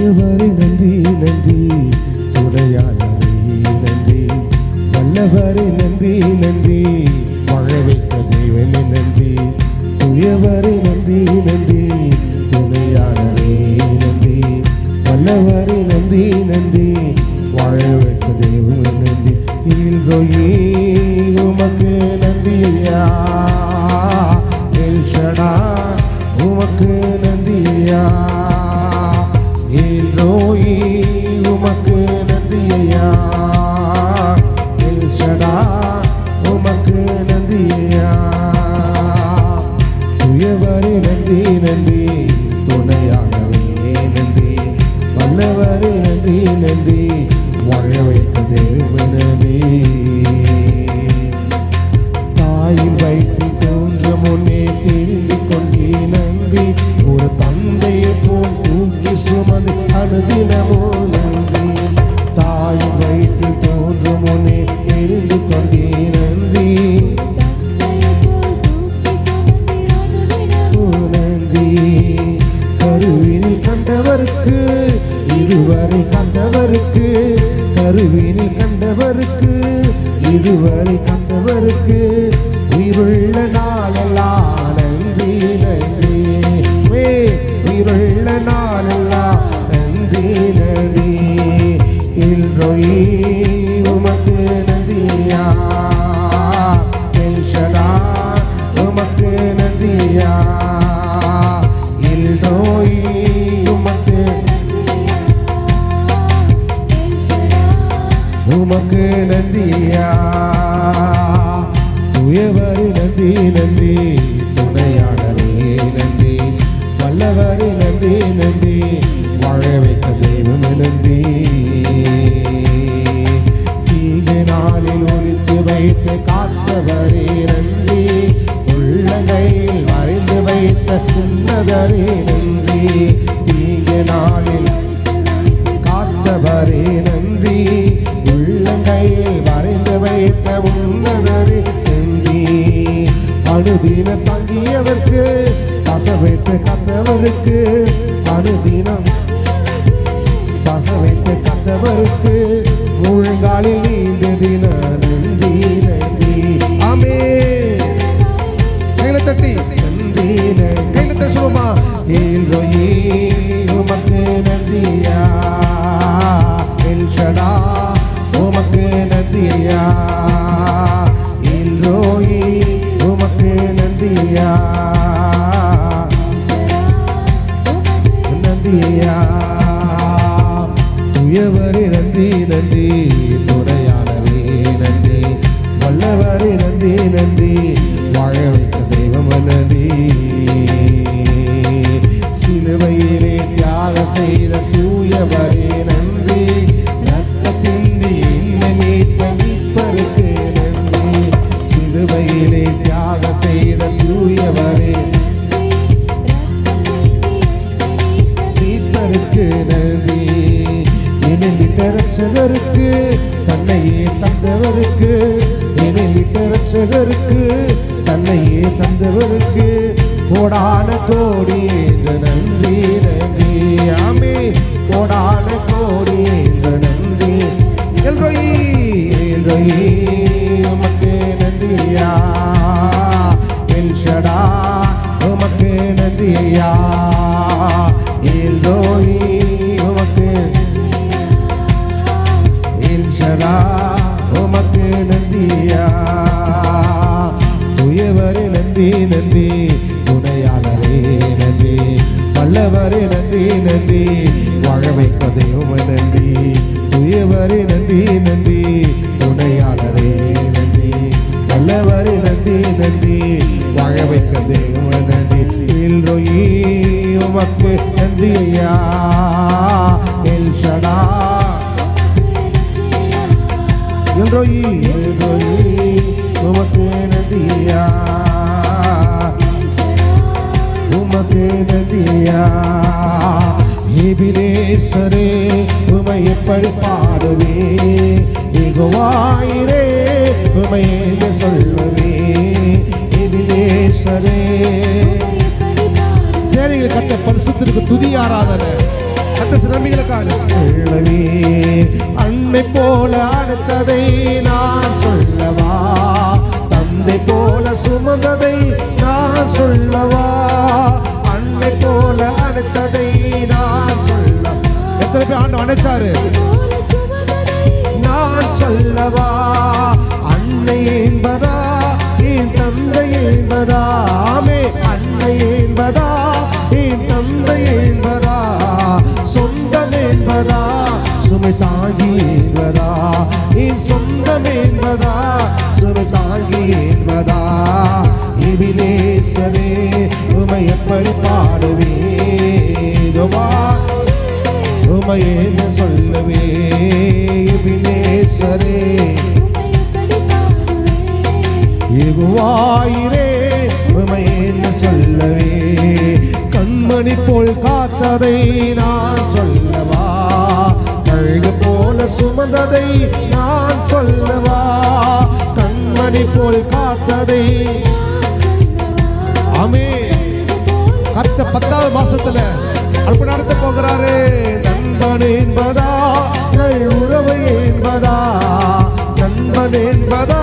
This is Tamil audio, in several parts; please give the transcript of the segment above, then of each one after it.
பெரியவரை நன்றி நன்றி. துணையாளரை நன்றி. வல்லவரை நன்றி நன்றி. மழை வைத்த தெய்வமே நன்றி. துயவரை நன்றி நன்றி. துணையாளரை நன்றி. வல்லவரை நன்றி நன்றி. வாழ வைத்த தெய்வமே நன்றி. இல்ரோயி உமக்கு நன்றியா? நன்றி நன்றி வாழ வைத்த தேவனவே கண்டவருக்கு உயிருள்ள நாளெல்லாம் நன்றி நன்றி. வே உயிருள்ள நாளெல்லாம் நன்றி நன்றி. இன்றொழி உமக்கு நன்றியா? எல்ஷடா உமக்கு நன்றியா? இல்ரோயி உமக்கு உமக்கு நன்றியா? துயவரி நன்றி நன்றி. துணையாளரே நன்றி. வல்லவரி நன்றி நன்றி. வாழ வைத்த தெய்வம் நன்றி. தீங்கு நாளில் ஒழித்து வைத்து காத்தவரே நன்றி. உள்ளங்கையில் மறைந்து வைத்த உன்னதரே நன்றி. தீங்கு நாளில் அனுதின தங்கியவர்க்கு பசவைத்து கத்தவருக்கு அனுதினம் சிலுவையிலே தியாக செய்த தூயவரே கோடான கோடி என்ற நன்றி நன்றி ஆமே கோடான கோடி என்ற நன்றி. எல்ரோயி எல்ரோயி உமக்கு நன்றியா. எல்ஷடா உமக்கு நன்றியா. எல்ரோயி உமக்கு எல்ஷடா உமக்கு நன்றியா. துயவரே நன்றி நன்றி. துணையாளரே நன்றி. வல்லவரே நன்றி நன்றி. வாழ வைப்பதே நன்றி. துயவரே நன்றி நன்றி. துணையாளரே நன்றி. வல்லவரே நன்றி நன்றி. வாழ வைப்பதே நன்றி. இல்ரோயி உமக்கு நன்றியா எல்ஷடா எல்ரோயி எல்ரோயி உமக்கு நன்றியா எபினேசரே உமை எப்படி பாடுவே? இகுவாயிரே உமை சொல்லுவே. எபினேசரே சேனைகள் கத்த பரிசுத்திற்கு துதி ஆராதனை. கத்த சிறமிகளுக்காக சொல்லவே அன்னை போல அடுத்ததை நான் சொல்லவா? தந்தை போல சுமந்ததை நான் சொல்லவா? போய் ஆண்டு அணைச்சாரு நான் சொல்லவா அன்னை என்பதா என் தந்தை என்பதா ஆமே அன்னை என்பதா என் தந்தை என்பதா சொந்தம் என்பதா சுமை தாங்கி என்பதா என் சொந்தம் என்பதா சுமை தாங்கி என்பதா எபினேசரே உமை எப்படி பாடுவே உமையேன்னு சொல்லவே எபினேசரே எகுவாயிரே உமையேன்னு சொல்லவே. கண்மணி போல் காத்ததை நான் சொல்லவா? கழுகு போல சுமந்ததை நான் சொல்லவா? கண்மணி போல் காத்ததை அமே கத்த பத்தாவது மாசத்துல நண்பன் என்பதா? நல் உறவு என்பதா? நண்பன் என்பதா?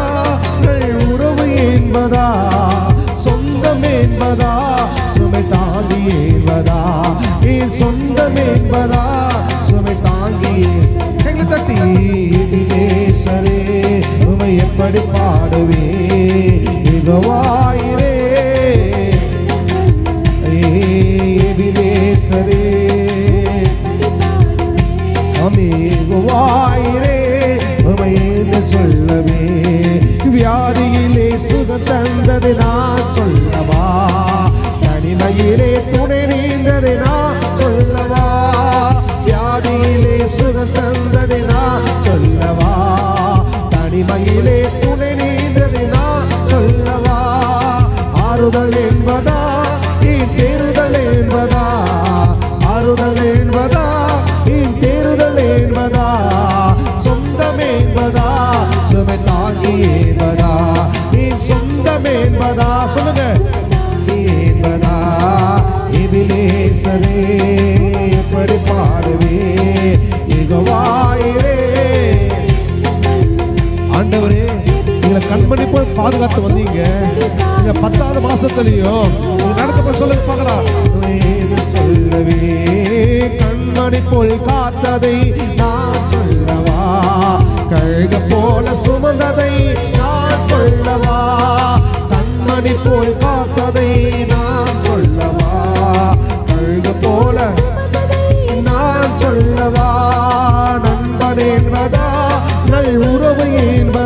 நல் உறவு என்பதா? சொந்தம் என்பதா? சுமை தாங்கி என்பதா? நீ சொந்தம் என்பதா? சுமை தாங்கி கைகளை தட்டி எபினேசரே உமை எப்படி பாடுவே? மிகவா வியாதியிலே சுக பாதுகாத்து வந்தீங்க. நீங்க பத்தாவது மாசத்துலயும் நீங்க சொல்லுங்க பார்க்கலாம். சொல்லவே கண்மணி போல் காத்ததை நான் சொல்லவா? கழுக போல சுமந்ததை நான் சொல்லவா? கண்மணி போல் காத்ததை நான் சொல்லவா? கழுக போல நான் சொல்லவா? நண்பனேன்வதா நல் உறவு என்பதா?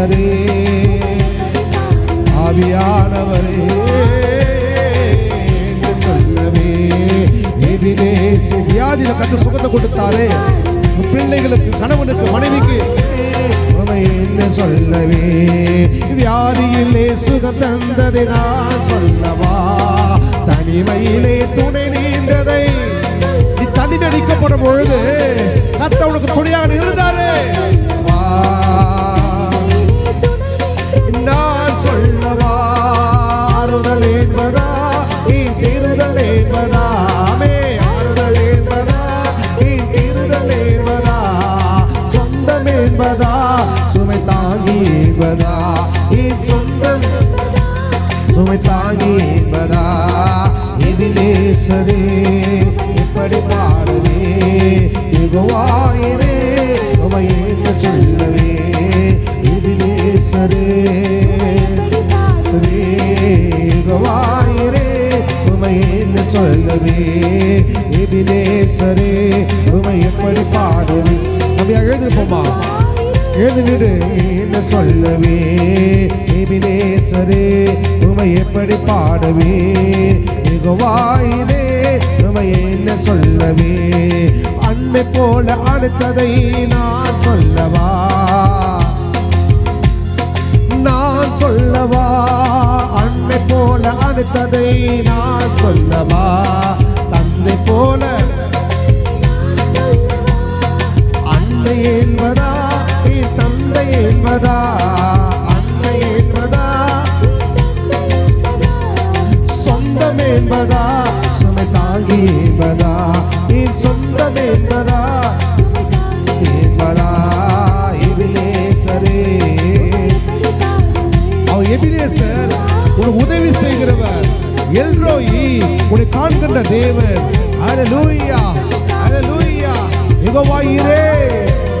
ஆவியானவரே ஆவியானவரே என்று சொல்லவே. எதிரே வியாதியில கத்து சுகத்தை கொடுத்தாரே. பிள்ளைகளுக்கு கணவனுக்கு மனைவிக்கு. என்ன சொல்லவே. வியாதியிலே சுகம் தந்ததை நான் சொல்லவா? தனிமையிலே துணை நீண்டதை நீ தனிமை பொழுது கத்த உனக்கு துணையாக போல அடுத்ததை நான் சொல்லவா? நான் சொல்லவா? அன்னை போல அடுத்ததை நான் சொல்லவா? தந்தை போல அன்னை என்பதா? நீ தந்தை என்பதா? அன்னை என்பதா? சொந்தம் என்பதா? என்பதா என் சொந்தம் என்பதா என்பதா எபிலேசரே அவன் எபிலேசர் உன் உதவி செய்கிறவர் எல்ரோயி உன்னை காண்கின்ற தேவன் அர லூயா அர லூயா எகோவாயிரே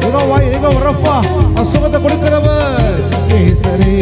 எகோவாய் எகோ ரஃபா அசுகத்தை கொடுக்கிறவர் ஏசரே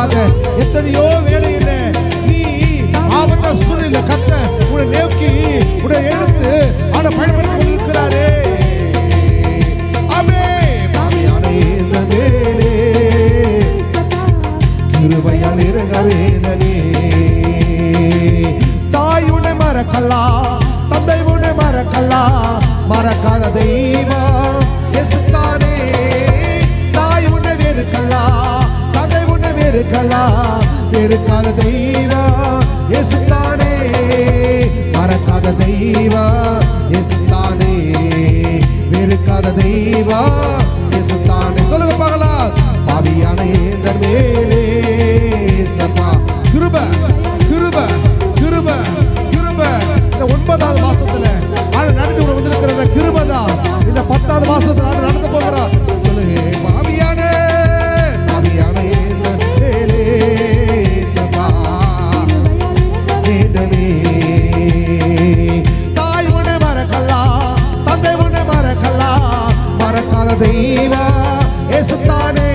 ஆகாத எத்தனையோ வேலையில நீ ஆபத்த சூழ்நிலை கத்த உன்னை நோக்கி உன்னை எடுத்து அவனை பயன்படுத்த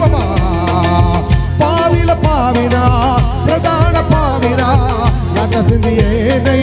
దైవమా? పావిల పావినా ప్రధాన పావినా నన్నసింది ఏనై